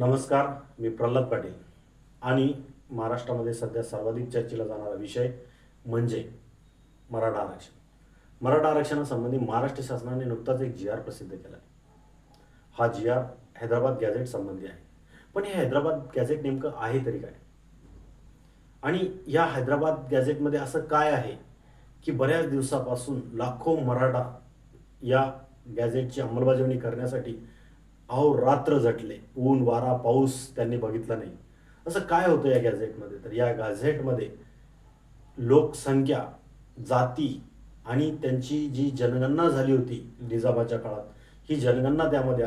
नमस्कार मी प्रल्हाद पाटील. आणि महाराष्ट्रामध्ये सध्या सर्वाधिक चर्चेला जाणारा विषय म्हणजे मराठा आरक्षण. मराठा आरक्षणासंबंधी महाराष्ट्र शासनाने नुकताच एक जी आर प्रसिद्ध केला आहे. हा जी आर हैदराबाद गॅझेट संबंधी आहे. पण हे हैदराबाद गॅझेट नेमकं आहे तरी काय? आणि या हैदराबाद गॅझेटमध्ये असं काय आहे की बऱ्याच दिवसापासून लाखो मराठा या गॅझेटची अंमलबजावणी करण्यासाठी अहो रात्र झटले. ऊन वारा पाऊस त्यांनी बघितला नाही. असं काय होतं या गॅझेटमध्ये? तर या गॅझेटमध्ये लोकसंख्या जाती आणि त्यांची जी जनगणना झाली होती निजामाच्या काळात ही जनगणना त्यामध्ये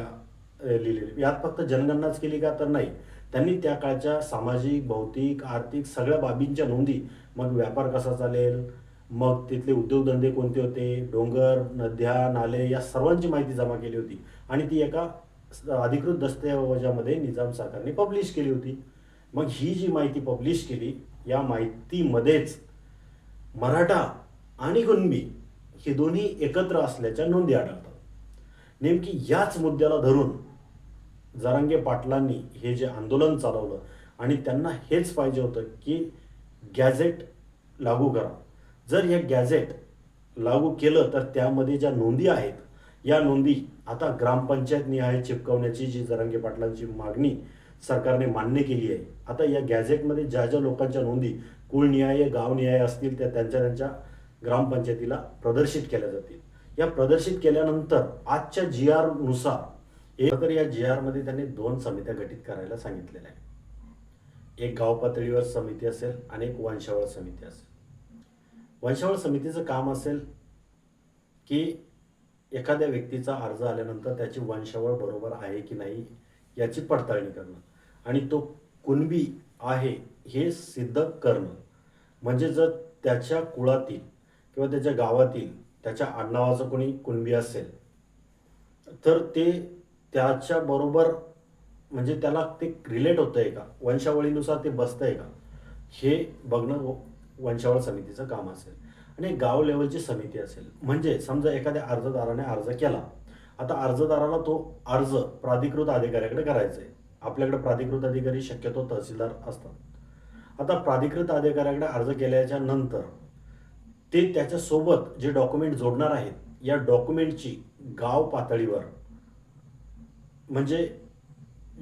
लिहिलेली. यात फक्त जनगणनाच केली का तर नाही. त्यांनी त्या काळच्या सामाजिक भौतिक आर्थिक सगळ्या बाबींच्या नोंदी मग व्यापार कसा चालेल मग तिथले उद्योगधंदे कोणते होते डोंगर नद्या नाले या सर्वांची माहिती जमा केली होती. आणि ती एका अधिकृत दस्तऐवजामध्ये निजाम सरकारने पब्लिश केली होती. मग ही जी माहिती पब्लिश केली या माहितीमध्येच मराठा आणि कुणबी हे दोन्ही एकत्र असल्याच्या नोंदी आढळतात. नेमकी याच मुद्द्याला धरून जरांगे पाटलांनी हे जे आंदोलन चालवलं आणि त्यांना हेच पाहिजे होतं की गॅझेट लागू करा. जर हे गॅझेट लागू केलं तर त्यामध्ये ज्या नोंदी आहेत या नोंदी आता ग्रामपंचायत निहाय चिपकवण्याची जी जरांगे पाटलांची मागणी सरकारने मान्य केली आहे. आता या गॅझेटमध्ये ज्या ज्या लोकांच्या नोंदी कुळनिहाय गावनिहाय असतील त्या त्यांच्या त्यांच्या ग्रामपंचायतीला प्रदर्शित केल्या जातील. या प्रदर्शित केल्यानंतर आजच्या जी आरनुसार एक तर या जी आरमध्ये त्यांनी दोन समित्या गठीत करायला सांगितलेल्या आहे एक गाव पातळीवर समिती असेल आणि एक वंशावळ समिती असेल. वंशावळ समितीचं काम असेल की एखाद्या व्यक्तीचा अर्ज आल्यानंतर त्याची वंशावळ बरोबर आहे की नाही याची पडताळणी करणं. आणि तो कुणबी आहे हे सिद्ध करणं. म्हणजे जर त्याच्या कुळातील किंवा त्याच्या गावातील त्याच्या आडनावाचं कोणी कुणबी असेल तर ते त्याच्या बरोबर म्हणजे त्याला ते रिलेट होतं आहे का? वंशावळीनुसार ते बसतंय का? हे बघणं व- वंशावळ समितीचं काम असेल. आणि गाव लेवलची समिती असेल. म्हणजे समजा एखाद्या अर्जदाराने अर्ज केला आता अर्जदाराला तो अर्ज प्राधिकृत अधिकाऱ्याकडे करायचा आहे आपल्याकडे प्राधिकृत अधिकारी शक्यतो तहसीलदार असतात. आता प्राधिकृत अधिकाऱ्याकडे अर्ज केल्याच्यानंतर ते त्याच्यासोबत जे डॉक्युमेंट जोडणार आहेत या डॉक्युमेंटची गाव पातळीवर म्हणजे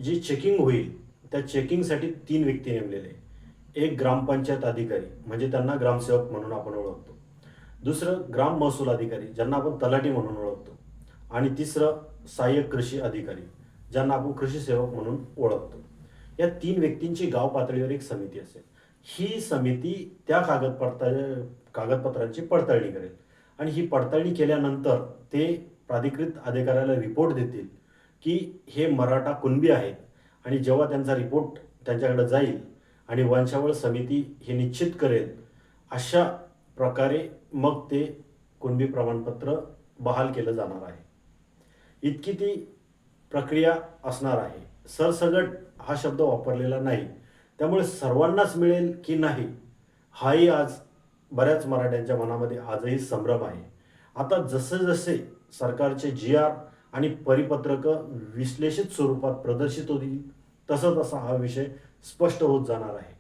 जी चेकिंग होईल त्या चेकिंगसाठी तीन व्यक्ती नेमलेले एक ग्रामपंचायत अधिकारी म्हणजे त्यांना ग्रामसेवक म्हणून आपण ओळखतो. दुसरं ग्राम महसूल अधिकारी ज्यांना आपण तलाठी म्हणून ओळखतो. आणि तिसरं सहाय्यक कृषी अधिकारी ज्यांना आपण कृषी सेवक म्हणून ओळखतो. या तीन व्यक्तींची गाव पातळीवर एक समिती असेल. ही समिती त्या कागदपत्रा कागदपत्रांची पडताळणी करेल. आणि ही पडताळणी केल्यानंतर ते प्राधिकृत अधिकाऱ्याला रिपोर्ट देतील की हे मराठा कुणबी आहेत. आणि जेव्हा त्यांचा रिपोर्ट त्यांच्याकडे जाईल आणि वंशावळ समिती हे निश्चित करेल अशा प्रकारे मग ते कुणबी प्रमाणपत्र बहाल केलं जाणार आहे. इतकी ती प्रक्रिया असणार आहे. सरसगट हा शब्द वापरलेला नाही. त्यामुळे सर्वांनाच मिळेल की नाही हाही आज बऱ्याच मराठ्यांच्या मनामध्ये आजही संभ्रम आहे. आता जसे जसे सरकारचे जी आर आणि परिपत्रकं विश्लेषित स्वरूपात प्रदर्शित होतील तसं तसा हा विषय स्पष्ट होत जाणार आहे.